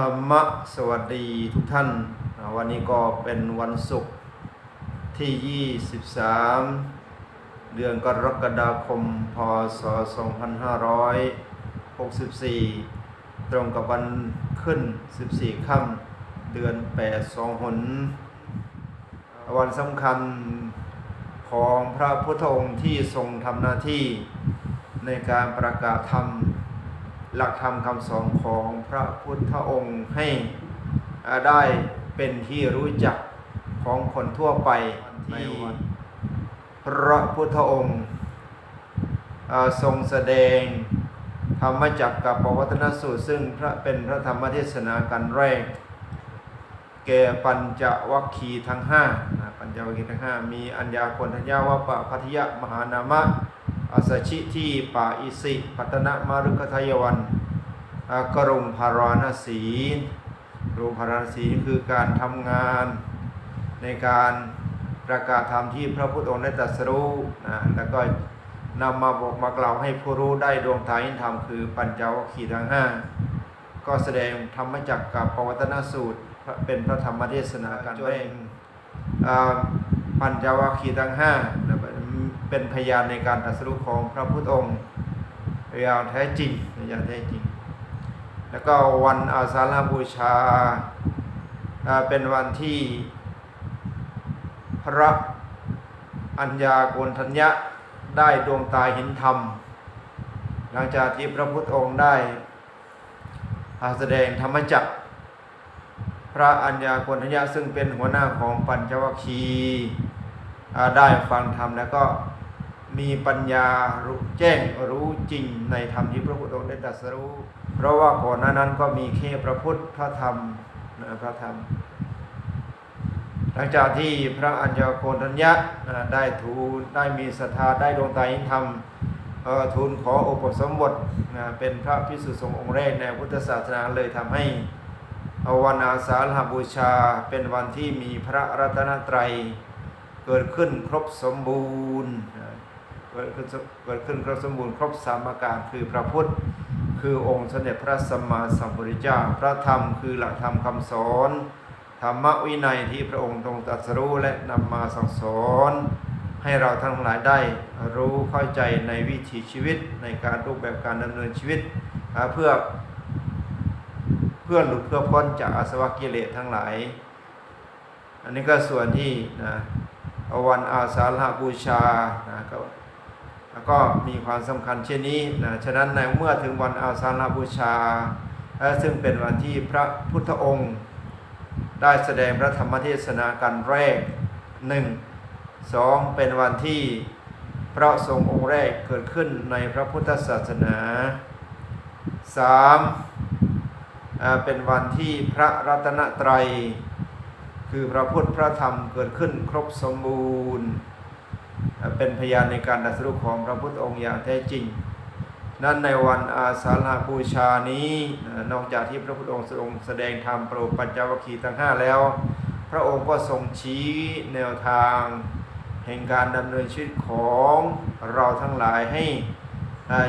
ธรรมะสวัสดีทุกท่าน วันนี้ก็เป็นวันศุกร์ที่ 23 เดือนกรกฎาคม พศ 2564 ตรงกับวันขึ้น 14 ค่ำเดือน8 2หน วันสำคัญของพระพุทธองค์ที่ทรงทำหน้าที่ในการประกาศธรรม หลักธรรมคำสอนของพระพุทธองค์ให้ได้เป็นที่รู้จักของคนทั่วไปในวันพระพุทธองค์ทรงแสดงธรรมจักกับปวัตนสูตร ซึ่งพระเป็นพระธรรมเทศนากันแรก แก่ปัญจวัคคีทั้งห้าปัญจวัคคีทั้งห้ามีอัญญาคนทัญญาวะปะพัทยมหานามะอาสชิที่ป่าอิสิ ปัตนะมารุคทายวัน กรุงพาราณสีกรุงพาราณสีคือการทำงานในการประกาศธรรมที่พระพุทธองค์ได้ตรัสรู้นะแล้วก็นำมาบอกมากล่าวให้ผู้รู้ได้ดวงตาเห็นธรรมคือปัญจวัคคีย์ทั้งห้าก็แสดงธรรมจักรกับปวัตนสูตรเป็นพระธรรมเทศนาการแรกอ่าปัญจวัคคีย์ทั้งห้าเป็นพยานในการตรัสรู้ของพระพุทธองค์อย่างแท้จริงอย่างแท้จริง แล้วก็วันอาสาฬบูชาเป็นวันที่พระอัญญาโกณทัญญะได้ดวงตาเห็นธรรม หลังจากที่พระพุทธองค์ได้อาแสดงธรรมจักรพระอัญญาโกณทัญญะซึ่งเป็นหัวหน้าของปัญจวัคคีย์ได้ฟังธรรมแล้วก็ มีปัญญารู้แจ้งรู้จริงในธรรมที่พระพุทธองค์ได้ตรัสรู้ เพราะว่าก่อนหน้านั้นก็มีแค่พระพุทธพระธรรมนะพระธรรม หลังจากที่พระอัญญาโกณทัญญะอ่าได้ทูลได้มีศรัทธาได้ดวงตาเห็นธรรมทูลขออุปสมบทเป็นพระพิสุสงฆ์องค์แรกในพุทธศาสนาเลยทำให้วันอาสาฬหบูชาเป็นวันที่มีพระรัตนตรัยเกิดขึ้นครบสมบูรณ์ เกิดขึ้นเกิดขึ้นครบสมบูรณ์ครบสามอาการคือพระพุทธ คือองค์เสด็จพระสัมมาสัมพุทธเจ้า พระธรรมคือหลักธรรมคำสอนธรรมวินัยที่พระองค์ทรงตรัสรู้และนำมาสั่งสอนให้เราทั้งหลายได้รู้เข้าใจในวิถีชีวิตในการรูปแบบการดำเนินชีวิตเพื่อเพื่อหลุดเพื่อพ้นจากอาสวะกิเลสทั้งหลาย อันนี้ก็ส่วนที่นะวันอาสาฬหบูชานะก็ แล้วก็มีความสำคัญเช่นนี้นะฉะนั้นในเมื่อถึงวันอาสาฬบูชา ซึ่งเป็นวันที่พระพุทธองค์ได้แสดงพระธรรมเทศนากันแรกหนึ่งสองเป็นวันที่พระสงฆ์องค์แรกเกิดขึ้นในพระพุทธศาสนาสามเป็นวันที่พระรัตนตรัย คือพระพุทธพระธรรมเกิดขึ้นครบสมบูรณ์ เป็นพยานในการดัสรุปของพระพุทธองค์อย่างแท้จริง นั้นในวันอาสาฬหบูชานี้นอกจากที่พระพุทธองค์ทรงแสดงธรรมโปรดปัญจวัคคีย์ทั้งห้าแล้ว พระองค์ก็ทรงชี้แนวทาง แห่งการดำเนินชีวิตของเราทั้งหลายให้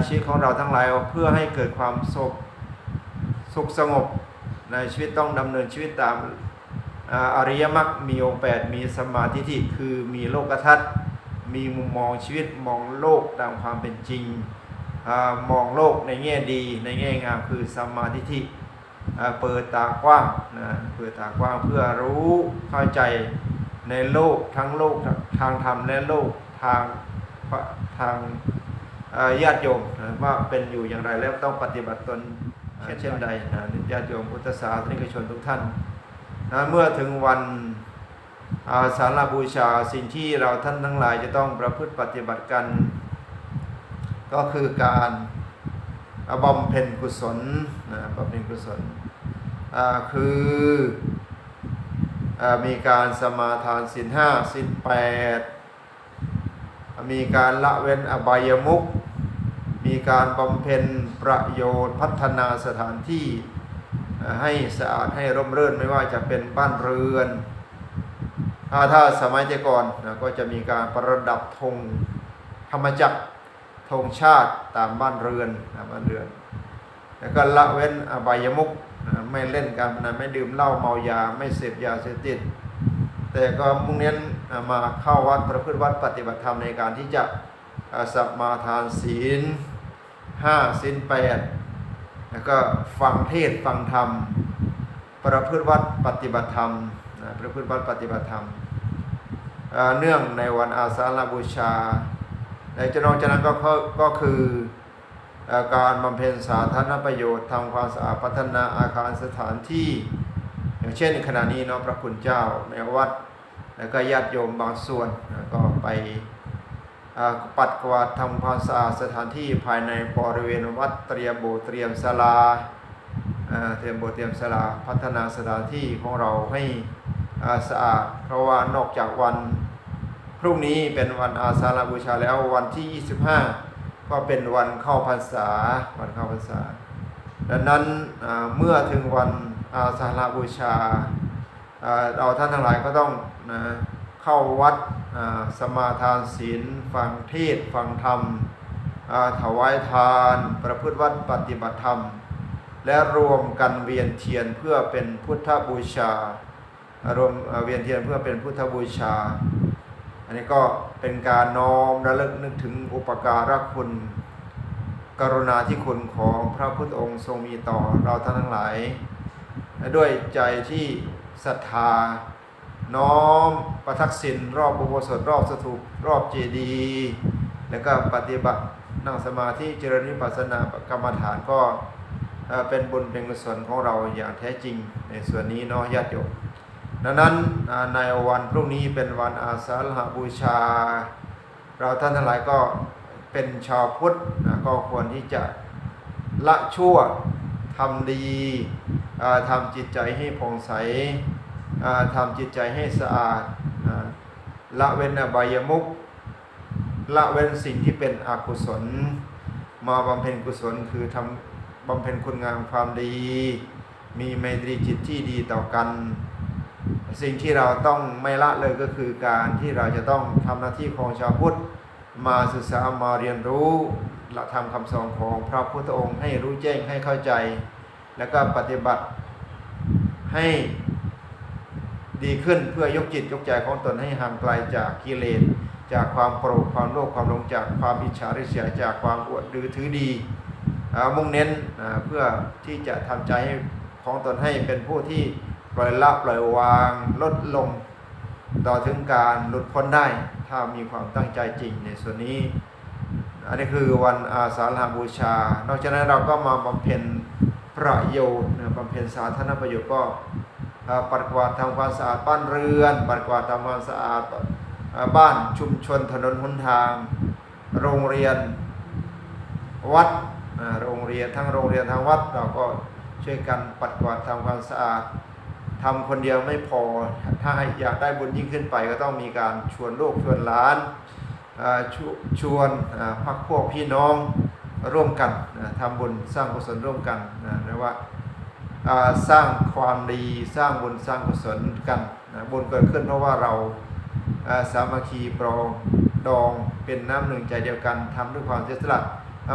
ชีวิตของเราทั้งหลายเพื่อให้เกิดความสุขสุขสงบในชีวิตต้องดำเนินชีวิตตามอาอริยมรรคมีองค์แปดมีสมาธิฐิคือมีโลกทัศน์ มีมุมมองชีวิตมองโลกตามความเป็นจริงอมองโลกในแง่ดีในแง่งามคือสัมมาทิฏฐิเปิดตากว้างนะเปิดตากว้างเพื่อรู้เข้าใจในโลกทั้งโลกทางธรรมและโลกทางทางญาติโยมนะว่าเป็นอยู่อย่างไรแล้วต้องปฏิบัติตนเช่นใดนะญาติโยมพุทธศาสนิกชนทุกท่านนะเมื่อถึงวัน อาสาฬบูชาสิ่งที่เราท่านทั้งหลายจะต้องประพฤติปฏิบัติกัน ก็คือการบำเพ็ญกุศลนะบำเพ็ญกุศลคืออมีการสมาทานสินห้าสินแปดมีการละเว้นอบายมุขมีการบำเพ็ญประโยชน์พัฒนาสถานที่ให้สะอาดให้ร่มรื่นไม่ว่าจะเป็นบ้านเรือน ถ้าสมัยแต่ก่อนนะก็จะมีการประดับธงธรรมจักรธงชาติตามบ้านเรือนตามบ้านเรือน แล้วก็ละเว้นอบายมุขนะไม่เล่นการพนันไม่ดื่มเหล้าเมายา ไม่เสพยาเสพติด แต่ก็มุ่งเน้นมาเข้าวัดประพฤติวัดปฏิบัติธรรมในการที่จะสัมมาทานศีลห้าศีลแปดแล้วก็ฟังเทศฟังธรรม ประพฤติวัดปฏิบัติธรรม ประพฤติวัดปฏิบัติธรรมเนื่องในวันอาสาฬบูชา ในจนอกจากนั้นก็ก็คือการบำเพ็ญสาธารณประโยชน์ทำความสะอาดพัฒนาอาคารสถานที่ อย่างเช่นขณะนี้เนาะพระคุณเจ้าในวัด แล้วก็ญาติโยมบางส่วนก็ไปปัดกวาดทำความสะอาดสถานที่ภายในบริเวณวัดเตรียมโบเตรียมศาลาเตรียมโบเตรียมศาลาพัฒนาสถานที่ของเราให้ สะอาด เพราะว่านอกจากวันพรุ่งนี้เป็นวันอาสาฬบูชาแล้ววันที่ 25 ก็เป็นวันเข้าพรรษาวันเข้าพรรษา ดังนั้นเมื่อถึงวันอาสาฬบูชาเราท่านทั้งหลายก็ต้องนะเข้าวัดสมาทานศีลฟังเทศฟังธรรมถวายทาน ประพฤติวัดปฏิบัติธรรม และรวมกันเวียนเทียนเพื่อเป็นพุทธบูชา รวมเอ่อเวียนเทียนเพื่อเป็นพุทธบูชา อันนี้ก็เป็นการน้อมระลึกนึกถึงอุปการะคุณ กรุณาธิคุณของพระพุทธองค์ทรงมีต่อเราท่านทั้งหลาย ด้วยใจที่ศรัทธา น้อมประทักษิณรอบอุโบสถรอบสถูปรอบเจดีย์แล้วก็ปฏิบัตินั่งสมาธิเจริญวิปัสสนากรรมฐานก็เอ่อเป็นบุญเป็นกุศลของเราอย่างแท้จริงในส่วนนี้เนาะญาติโยม ดังนั้นในวันพรุ่งนี้เป็นวันอาสาฬหบูชา เราท่านทั้งหลายก็เป็นชาวพุทธก็ควรที่จะละชั่วทำดีทำจิตใจให้ผ่องใสทำจิตใจให้สะอาดละเว้นอบายมุขละเว้นสิ่งที่เป็นอกุศล มาบำเพ็ญกุศลคือทำบำเพ็ญคุณงามความดี มีไมตรีจิตที่ดีต่อกัน สิ่งที่เราต้องไม่ละเลยก็คือการที่เราจะต้องทำหน้าที่ของชาวพุทธมาศึกษามาเรียนรู้หลักธรรมคำสอนของพระพุทธองค์ให้รู้แจ้งให้เข้าใจ แล้วก็ปฏิบัติให้ดีขึ้นเพื่อยกจิตยกใจของตนให้ห่างไกลจากกิเลสจากความโกรธความโลภความหลงจากความอิจฉาริษยาจากความอวดดื้อถือดีอ่ามุ่งเน้นเพื่อที่จะทำใจของตนให้เป็นผู้ที่ ปล่อยละปล่อยวางลดลง ต่อถึงการหลุดพ้นได้ ถ้ามีความตั้งใจจริงในส่วนนี้ อันนี้คือวันอาสาฬหบูชา นอกจากนั้นเราก็มาบำเพ็ญประโยชน์บำเพ็ญสาธารณประโยชน์ก็ปัดกวาดทำความสะอาดบ้านเรือน ปัดกวาดทำความสะอาดบ้านชุมชนถนนหนทาง โรงเรียนวัดโรงเรียนทั้งโรงเรียนทั้งวัดเราก็ช่วยกันปัดกวาดทำความสะอาด ทำคนเดียวไม่พอ ถ้าอยากได้บุญยิ่งขึ้นไป ก็ต้องมีการชวนลูกชวนหลานชวชวนพักพวกพี่น้องร่วมกันนะทำบุญสร้างกุศลร่วมกันนะเรียกว่าสร้างความดีสร้างบุญสร้างกุศลกันนะบุญเกิดขึ้นเพราะว่าเราสามัคคีปรองดองเป็นน้ำหนึ่งใจเดียวกันทำด้วยความเสียสละ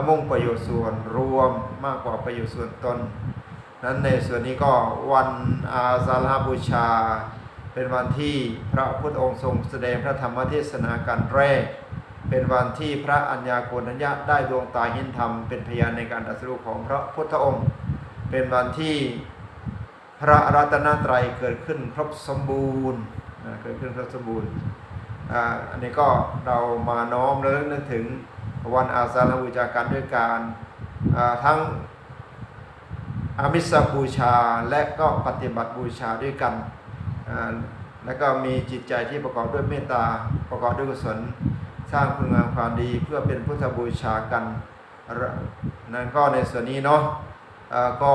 มุ่งประโยชน์ส่วนรวมมากกว่าประโยชน์ส่วนตน นั้นในส่วนนี้ก็วันอาสาฬหบูชา เป็นวันที่พระพุทธองค์ทรงแสดงพระธรรมเทศนาการแรก เป็นวันที่พระอัญญาโกณัญญาได้ดวงตาเห็นธรรมเป็นพยานในการตรัสรู้ของพระพุทธองค์ เป็นวันที่พระรัตนตรัยเกิดขึ้นครบสมบูรณ์นะเกิดขึ้นครบสมบูรณ์อันนี้ก็เรามาน้อมแล้วนึกถึงวันอาสาฬหบูชากันด้วยการทั้ง อามิสบูชาและก็ปฏิบัติบูชาด้วยกัน แล้วก็มีจิตใจที่ประกอบด้วยเมตตาประกอบด้วยกุศลสร้างคุณงามความดีเพื่อเป็นพุทธบูชากันนั่นก็ในส่วนนี้เนาะก็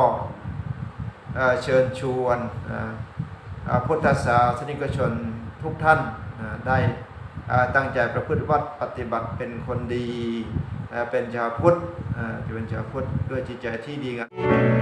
เอ่อเชิญชวนพุทธศาสนิกชนทุกท่านได้ตั้งใจประพฤติวัดปฏิบัติเป็นคนดี เป็นชาวพุทธจะเป็นชาวพุทธด้วยจิตใจที่ดีงาม